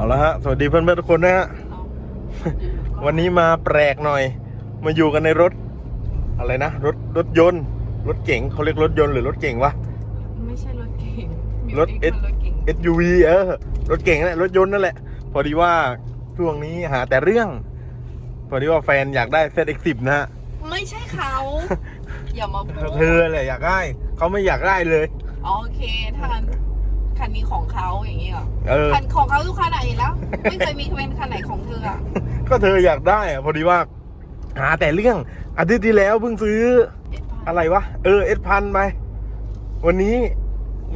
เอาละฮะ สวัสดีเพื่อนๆทุกคนนะฮะ วันนี้มาแปลกหน่อย มาอยู่กันในรถ อะไรนะ รถรถยนต์ รถเก๋งเขาเรียกรถยนต์หรือรถเก๋งวะ ไม่ใช่รถเก่งรถเอ็ S รถเก่ง SUV เออ รถเก๋งนั่นแหละ รถยนต์นั่นแหละ พอดีว่าช่วงนี้หาแต่เรื่อง พอดีว่าแฟนอยากได้ ZX10 นะฮะ ไม่ใช่เขา อย่ามาพูดเธอแหละอยากได้ เขาไม่อยากได้เลย โอเคถ้างั้น คันนี้ของเขาอย่างนี้เหรอเออ คันของเขาทุกคันไหนแล้ว ไม่เคยมีเป็นคันไหนของเธออะก็เธออยากได้อะพอดีว่า หาแต่เรื่องอาทิตย์ที่แล้วเพิ่งซื้อเอ็ดพันอะไรวะ เออเอสพันไปวันนี้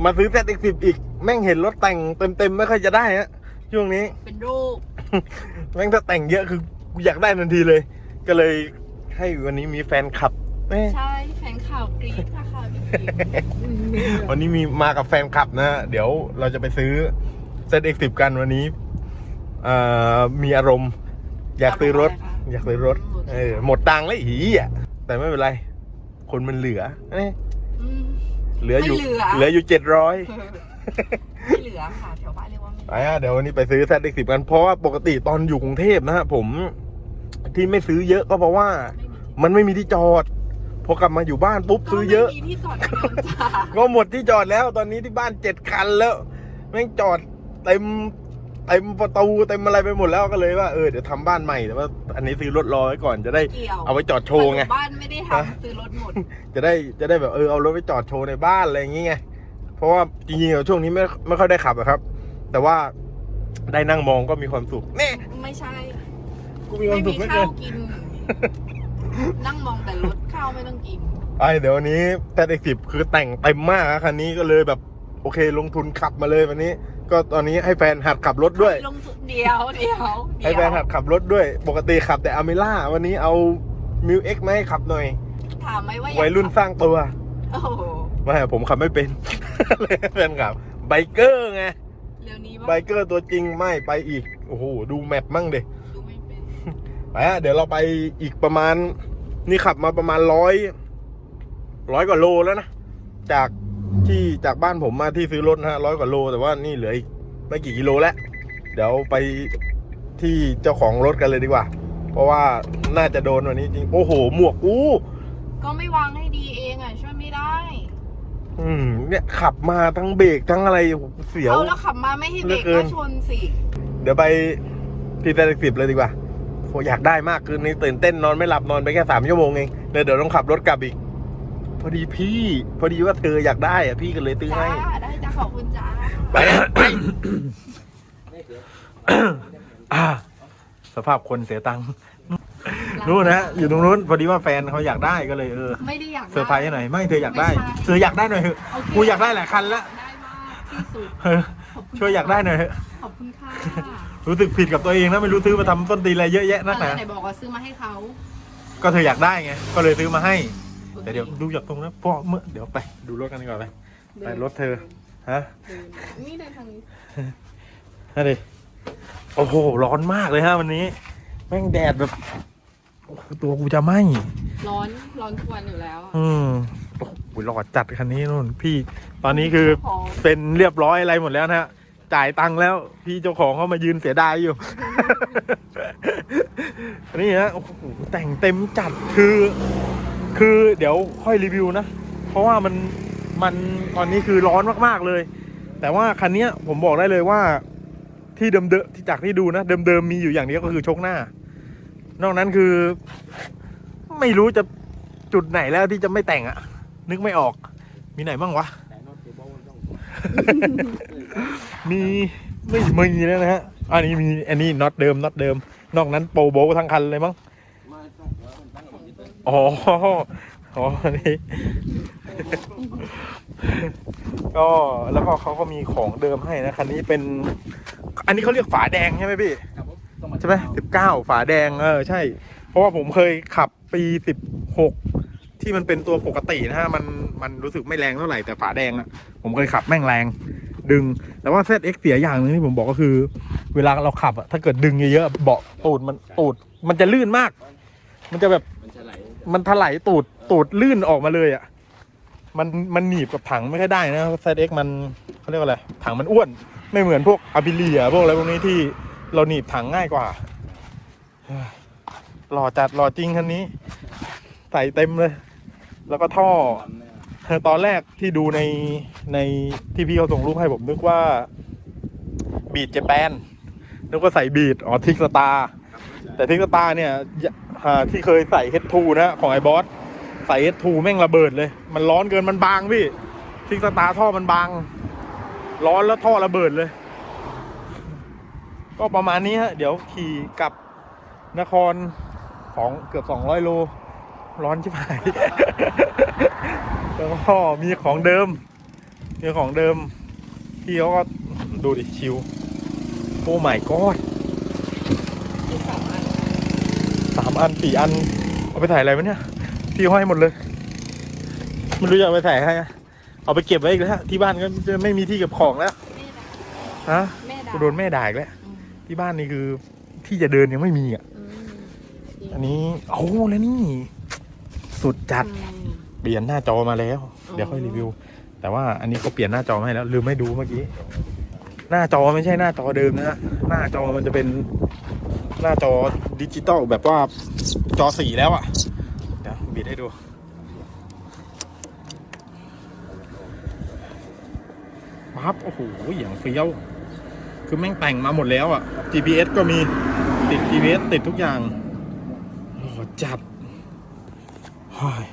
มาซื้อ ZX10 อีก แม่งเห็นรถแต่งเต็มๆไม่ค่อยจะได้ฮะช่วงนี้ เป็นรูปแม่งถ้าแต่งเยอะคือกูอยากได้ทันทีเลย ก็เลยให้วันนี้มีแฟนคลับแม่ใช่แฟนข่าวกรี๊ดค่ะค่ะพี่คิม วันนี้มีมากับแฟนคลับนะ เดี๋ยวเราจะไปซื้อ ZX10 กันวันนี้เอ่อมีอารมณ์ อยากซื้อรถ อยากซื้อรถ เออ หมดตังค์แล้วอีอะแต่ไม่เป็นไร คนมันเหลือเอ้ยอืมเหลืออยู่ไม่เหลือเหลืออยู่เจ็ดร้อยไม่เหลือค่ะแถวบ้านเรียกว่าไม่เหลืไปอฮะเดี๋ยววันนี้ไปซื้อ ZX10 กันเพราะว่าปกติตอนอยู่กรุงเทพนะฮะผมที่ไม่ซื้อเยอะก็เพราะว่าไม่มีที่มันไม่มีที่จอด พอกลับมาอยู่บ้านปุ๊บซื้อเยอะ ก็ไม่มีที่จอดเดียวจ้าก็หมดที่จอดแล้วตอนนี้ที่บ้านเจ็ดคันแล้วแม่งจอดเต็มเต็มประตูเต็มอะไรไปหมดแล้วก็เลยว่าเออเดี๋ยวทำบ้านใหม่แต่ว่า อันนี้ซื้อรถรอไว้ก่อนจะได้ เกี่ยวเอาไว้จอดโชว์ไง บ้านไม่ได้ทำซื้อรถหมด จะได้จะได้แบบเออเอารถไปจอดโชว์ในบ้านอะไรอย่างเงี้ยเพราะว่าจริงๆอะช่วงนี้ไม่ไม่ค่อยได้ขับอะครับ แต่ว่าได้นั่งมองก็มีความสุขนี่ไม่ใช่ กูมีควาไม่มสุมีขไม่ข้าเกิวนกิน นั่งมองแต่รถข้าวไม่ต้องกินไอเดี๋ยววันนี้แต่เด็กสิบคือแต่งเต็มมากอะคันนี้ก็เลยแบบโอเคลงทุนขับมาเลยวันนี้ ก็ตอนนี้ให้แฟนหัดขับรถด้วย ลงทุนเดียวเดียวให้แฟนหัดขับรถด้วย ปกติขับแต่อเมล่าวันนี้เอามิวเอ็กมาให้ขับหน่อย ถามไหมว่าอากวัยรุ่นสร้างตัวโอ้โหไม่ผมขับไม่เป็นเลยให้แฟนขับไบเกอร์ไงเร็วนี้ไบว่าเกอร์ตัวจริงไม่ไปอีก โอ้โหดูแมปมั่งเด็ดูไม่เป็น ไปฮะเดี๋ยวเราไปอีกประมาณ นี่ขับมาประมาณร้อยร้อยกว่าโลแล้วนะ จากที่จากบ้านผมมาที่ซื้อรถนะฮะร้อยกว่าโล แต่ว่านี่เหลืออีกไม่กี่กิโลแล้ว เดี๋ยวไปที่เจ้าของรถกันเลยดีกว่า เพราะว่าน่าจะโดนวันนี้จริง โอ้โห หมวกอู้ก็ไม่วางให้ดีเองอะช่วยไม่ได้ อืม เนี่ยขับมาทั้งเบรกทั้งอะไรโอ้โหเสียวเอาแล้วขับมาไม่ให้เบรกเหลือเกิก็นชนสิ เดี๋ยวไปที่เตสิบเลยดีกว่าโหอยากได้มากคืนนี้ตื่นเต้นนอนไม่หลับนอนไปแค่สามชั่วโมงเองเดี๋ยวเดี๋ยวต้องขับรถกลับอีก พอดีพี่ พอดีว่าเธออยากได้อะพี่ก็เลยซื้อจ้าให้ ได้จ้าขอบคุณจ้าไปไปอ่าสภาพคนเสียตังค์นู่นนะอยู่ตรงนู้นพอดีว่าแฟนเขาอยากได้ก็เลยเออไม่ได้อยากเซอร์ไพรส์ให้หน่อยไม่เธออยากได้ม่ใช่ เธออยากได้หน่อยเถอะโเคกูอยากได้หลายคันแล้วได้มากที่สุดเออขอบคุณช่วยอยากได้หน่อยเถอะ ขอบคุณค่ะ รู้สึกผิดกับตัวเองนะไม่รู้ซื้อมาทำต้นตีนอะไรเยอะแยะนักหแล้วนาไหนบอกว่าซื้อมาให้เขาก็เธออยากได้ไงก็เลยซื้อมาให้แต่เดี๋ยวดูจากตรงนั้นพ่อเมื่อเดี๋ยวไปดูรถกันดีกว่าไปไปรถเธอฮะเดินนี่เดินทางนี้ฮะดิโอ้โหร้อนมากเลยฮะวันนี้แม่งแดดแบบโอ้โหตัวกูจะไหมร้อนร้อนทุกวันอยู่แล้วอะอืมโอ้โหหลอดจัดคันนี้นู่นพี่ ตอนนี้คือพอเซ็นเรียบร้อยอะไรหมดแล้วนะฮะ จ่ายตังค์แล้ว พี่เจ้าของเขามายืนเสียดายอยู่ นี่ฮะโอ้โหแต่งเต็มจัดคือ คือเดี๋ยวค่อยรีวิวนะ เพราะว่ามันมันตอนนี้คือร้อนมากๆเลย แต่ว่าคันเนี้ยผมบอกได้เลยว่าที่เดิมเดิมที่จากที่ดูนะ เดิมๆมีอยู่อย่างเดียวก็คือชกหน้า นอกนั้นคือ ไม่รู้จะจุดไหนแล้วที่จะไม่แต่งอะนึกไม่ออก มีไหนบ้างวะ มีไม่มีแล้วนะฮะ อันนี้มีอันนี้น็อตเดิมน็อตเดิม นอกนั้นโปรโบทั้งคันเลยมั้งอ๋ออ๋ออันนี้ก็แล้วก็เขาก็มีของเดิมให้นะคันนี้เป็น อันนี้เขาเรียกฝาแดงใช่ไหมพี่ใช่ไหมสิบเก้าฝาแดงเออใช่ เพราะว่าผมเคยขับปีสิบหกที่มันเป็นตัวปกตินะฮะมันมันรู้สึกไม่แรงเท่าไหร่แต่ฝาแดงอะผมเคยขับแม่งแรง ดึง แต่ว่า ZX เสียอย่างหนึ่งที่ผมบอกก็คือ เวลาเราขับอะถ้าเกิดดึงเยอะๆเบาะตูดมันตูดมันจะลื่นมาก มันจะแบบมันจะไหลมันถลายตูดตูดลื่นออกมาเลยอะมันมันหนีบกับถังไม่ค่อยได้นะเซตเอ็กมันเขาเรียกว่าอะไรถังมันอ้วน ไม่เหมือนพวกอาบิเลียพวกอะไรพวกนี้ที่เราหนีบถังง่ายกว่าหล่อจัดหล่อจริงคันนี้ ใส่เต็มเลย แล้วก็ท่อ ตอนแรกที่ดูในในที่พี่เขาส่งรูปให้ผมนึกว่าบีดเจแปนนึกว่าใส่บีดอ๋อทิกสตาร์แต่ทิกสตาร์เนี่ยยอ่าที่เคยใส่เฮดทูนะของไอ้บอสใส่เฮดทูแม่งระเบิดเลย มันร้อนเกินมันบางพี่ทิกสตาร์ท่อมันบาง ร้อนแล้วท่อระเบิดเลย ก็ประมาณนี้ฮะ เดี๋ยวขี่กลับนครสองเกือบสองร้อยโล ร้อนชิบหาย แล้วก็มีของเดิม มีของเดิม พี่เขาก็ดูดิชิว โอ้ my god ที่สามอันสามอันสี่อัน เอาไปถ่ายอะไรวะเนี่ย พี่ห้อยหมดเลยไม่รู้จะเอาไปถ่ายใครอะเอาไปเก็บไว้อีกแล้วที่บ้านก็จะไม่มีที่เก็บของแล้วแม่ด่าฮะแม่ด่ากูโดนแม่ด่าอีกแล้วอืมที่บ้านนี่คือที่จะเดินยังไม่มีอะ อืมจริงอันนี้ โอ้ แล้วนี่ สุดจัด อืม เปลี่ยนหน้าจอมาแล้วอ๋อเดี๋ยวค่อยรีวิว แต่ว่าอันนี้เขาเปลี่ยนหน้าจอมาให้แล้วลืมไม่ดูเมื่อกี้ หน้าจอไม่ใช่หน้าจอเดิมนะฮะหน้าจอมันจะเป็นหน้าจอดิจิตอลแบบว่าจอสีแล้วอะ่ะเดี๋ยวบิดให้ดูปั๊บโอ้โหอย่างเฟี้ยว คือแม่งแต่งมาหมดแล้วอะ่ะ GPS ก็มีติด GPS ติดทุกอย่างโอ้โหจัดเฮ้ย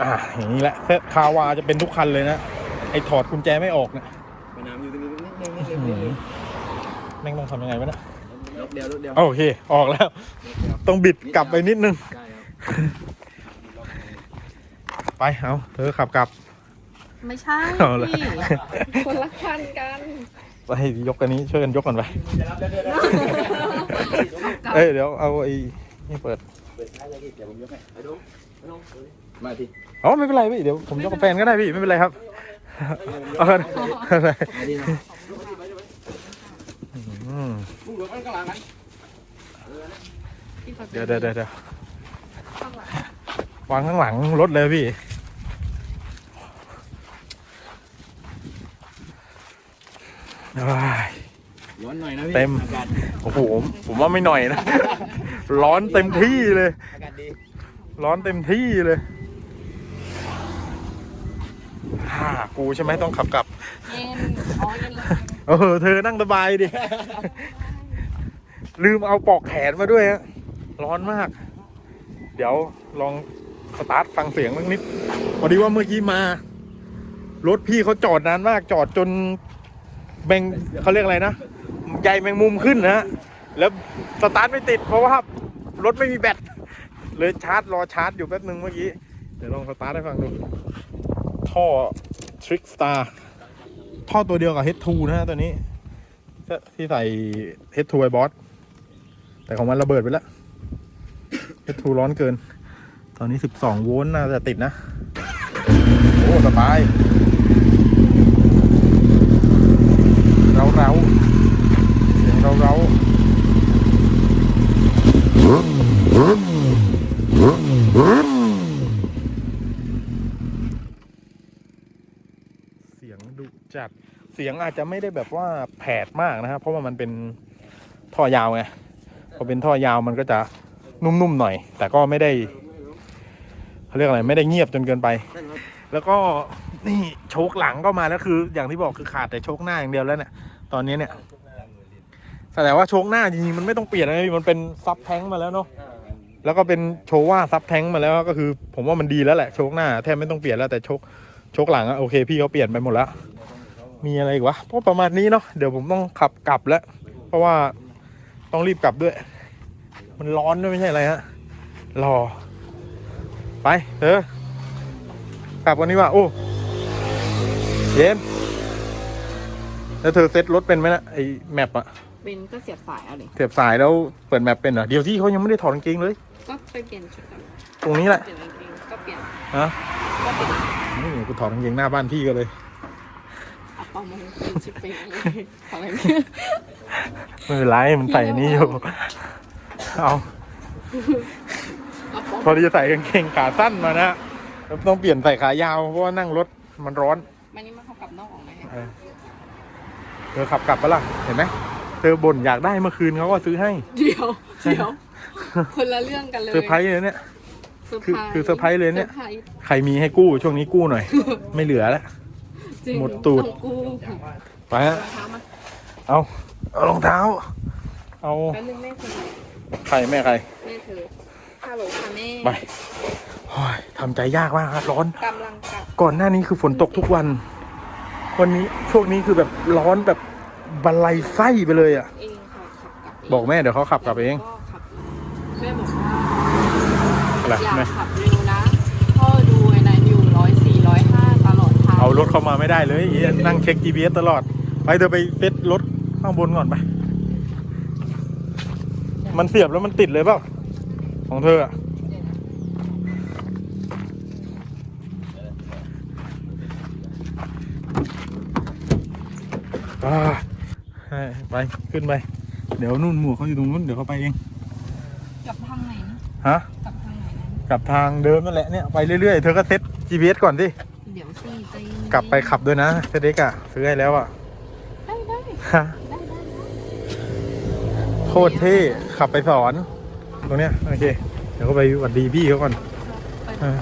อ่าอย่างนี้แหละเซตคาวาจะเป็นทุกคันเลยนะ ไอ้ถอดกุญแจไม่ออกเนี่ยไปน้ำอยู่ตรงนี้นิดนึงนิดนึอื้งอนิดหืนึองแม่งต้องทำยังไงวะเนี่ยยกเดียวยกเดียวโอเค ออกแล้ว ต้องบิดกลับไปนิดนึง ใช่ครับไปเอาเธอขับกลับ ไม่ใช่เอาละ พี่คนละคันกันไปยกอันนี้ช่วยกันยกกันไปเอ้ยเดี๋ยวเอาไอ้นี่เปิดเปิดท้ายเลยพี่เดี๋ยวผมยกให้ไปดูไปดู มาทีอ๋อไม่เป็นไรพี่เดี๋ยวผมยกกับแฟนก็ได้พี่ไม่เป็นไรครับเอากันเอากันมาทีนะอืมมึงดูมันข้างหลังกันพี่ขาเดี๋ยวเดี๋ยวเดี๋ยวเดี๋ยวข้างหลังวางข้างหลังรถเลยพี่โอ้ยร้อนหน่อยนะพี่เต็มอากาศโอ้โหผมว่าไม่หน่อยนะ ร้อนเต็มที่เลยอากาศดีร้อนเต็มที่เลยฮ่า กูใช่ไหมต้องขับกลับ เย็นอ๋อเย็นเลยเออเธอนั่งสบายดิ ลืมเอาปลอกแขนมาด้วยฮะร้อนมาก เดี๋ยวลองสตาร์ทฟังเสียงสักนิดพอดีว่าเมื่อกี้มา รถพี่เขาจอดนานมากจอดจนแมงเขาเรียกอะไรนะใยแมงมุมขึ้นนะฮะแล้วสตาร์ทไม่ติดเพราะว่ารถไม่มีแบตเลยชาร์จรอชาร์จอยู่แป๊บนึงเมื่อกี้ เดี๋ยวลองสตาร์ทให้ฟังดู ท่อ ทริกสตาร์ท่อตัวเดียวกับ H2 นะฮะตัวนี้ ที่ใส่ H2 ไอบอสแต่ของมันระเบิดไปแล้ว H2 ร้อนเกิน ตอนนี้ 12 โวลต์น่าจะติดนะ โอ้ สบาย เราเราๆเสียงเราเราๆเสียงดุจัด เสียงอาจจะไม่ได้แบบว่าแผดมากนะครับเพราะว่ามันเป็นท่อยาวไงพอเป็นท่อยาวมันก็จะนุ่มๆหน่อย แต่ก็ไม่ได้เขาเรียกอะไรไม่ได้เงียบจนเกินไป แล้วก็นี่โชคหลังก็มาแล้วคือ อย่างที่บอกคือขาดแต่โชคหน้าอย่างเดียวแล้วเนี่ยตอนนี้เนี่ยแต่ว่าโชคหน้าจริงๆมันไม่ต้องเปลี่ยนอะไรมันเป็นซับแท้งมาแล้วเนาะแล้วก็เป็นโชว่าซับแท้งมาแล้วก็คือ ผมว่ามันดีแล้วแหละโชคหน้าแทบไม่ต้องเปลี่ยนแล้วแต่โชคโชคหลังอะโอเคพี่เขาเปลี่ยนไปหมดแล้ว มีอะไรอีกวะเพราะประมาณนี้เนาะเดี๋ยวผมต้องขับกลับแล้ว เพราะว่าต้องรีบกลับด้วย มันร้อนด้วยไม่ใช่อะไรฮะรอ ไปเธอกลับวันนี้ว่าโอ้เย็นแล้วเธอเซ็ตรถเป็นไหมนะไอแมปอะเป็นก็เสียบสายเอาดิเสียบสายแล้วเปิดแมปเป็นเหรอเดี๋ยวที่เขายังไม่ได้ถอดกางเกงเลย ก็ไปเปลี่ยนชุดก่อนตรงนี้แหละเปลี่ยนกางเกงก็เปลี่ยนฮะก็เปลี่ยนนี่กูถอดกางเกงหน้าบ้านพี่ก็เลย เอมาเป็นชุดไปเลยอะไรเนี่ยไม่เป็นไรมันใส่นี่อยู่ เอาพอดีจะใส่กางเกงขาสั้นมานะต้องเปลี่ยนใส่ขายาวเพราะว่านั่งรถมันร้อนมันนี่มันเขากลับนอกออกไหมเธอขับกลับปะล่ะเห็นไหมเธอบ่นอยากได้เมื่อคืนเขาก็ซื้อให้ เดี๋ยวเดี๋ยวคนละเรื่องกันเลยเซอร์ไพรส์เลยเนี่ยคือคือเซอร์ไพรส์เลยเนี่ย ใครมีให้กู้ช่วงนี้กู้หน่อย ไม่เหลือแล้ว จริงหมดตูดต้องกู้ไปฮะรองเท้ามาเอาเอารองเท้า เอาแป๊บนึงแม่เธอใครแม่ใครแม่เธอฮัลโหลค่ะแม่ไปโอ้ยทำใจยากมากครับร้อน กำลังกลับก่อนหน้านี้คือฝนตกทุกวัน วันนี้ช่วงนี้คือแบบร้อนแบบบันไลไส้ไปเลยอะ เองค่ะขับกลับเองบอกแม่เดี๋ยวเขาขับกลับเอง ก็ขับแม่บอกว่าอะไรอย่าแม่ขับเร็ว รถเข้ามาไม่ได้เลยเหี้ยนั่งเช็ค GPS ตลอด ไปเธอไปเซ็ตรถข้างบนก่อนไป มันเสียบแล้วมันติดเลยเปล่า ของเธออะอ่าให้ไป ขึ้นไป เดี๋ยวนู่นหมวกเขาอยู่ตรงนู้น เดี๋ยวเขาไปเอง กลับทางไหนนะฮะ กลับทางไหนนะกลับทางเดิมนั่นแหละเนี่ย ไปเรื่อยๆ เธอก็เซ็ต GPS ก่อนสิเดี๋ยวสิใจเย็นๆ กลับไปขับด้วยนะเซเด็กอะซื้อให้แล้วอะได้ได้ฮะได้ได้โคตรเท่ขับไปสอน ตรงเนี้ย โอเค เดี๋ยวก็ไปหวัดดีพี่เขาก่อนไปเออ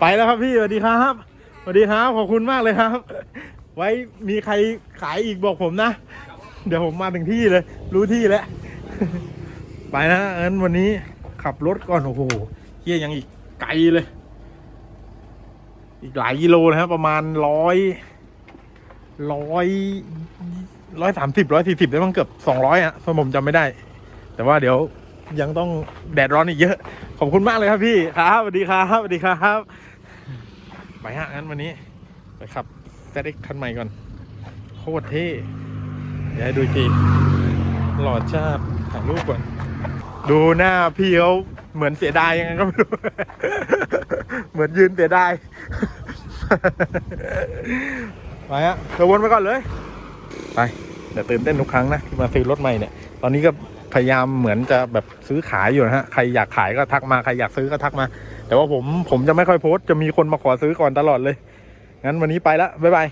ไปแล้วครับพี่สวัสดีครับสวัสดีครับขอบคุณมากเลยครับ ไว้มีใครขายอีกบอกผมนะ เดี๋ยวผมมาถึงที่เลย รู้ที่แล้ว ไปนะงั้นวันนี้ขับรถก่อน โอ้โห เฮียยังอีกไกลเลย อีกหลายกิโลนะครับ ประมาณร้อยร้อยร้อยสามสิบร้อยสี่สิบได้มั้งเกือบสองร้อยอะถ้าผมจำไม่ได้ แต่ว่าเดี๋ยวยังต้องแดดร้อนอีกเยอะ ขอบคุณมากเลยครับพี่ครับสวัสดีครับสวัสดีครับ ไปฮะงั้นวันนี้ ไปขับแซดเอ็กคันใหม่ก่อน โคตรเท่เดี๋ยวให้ดูอีกทีหล่อชาติถ่ายรูปก่อน ดูหน้าพี่เขา เหมือนเสียดายยังไงก็ไม่รู้ เหมือนยืนเสียดายไปฮะเธอวนไปก่อนเลย ไปเดี๋ยวตื่นเต้นทุกครั้งนะที่มาซื้อรถใหม่เนี่ย ตอนนี้ก็พยายามเหมือนจะแบบซื้อขายอยู่นะฮะ ใครอยากขายก็ทักมา ใครอยากซื้อก็ทักมา แต่ว่าผมผมจะไม่ค่อยโพสต์จะมีคนมาขอซื้อก่อนตลอดเลย งั้นวันนี้ไปละบ๊ายบาย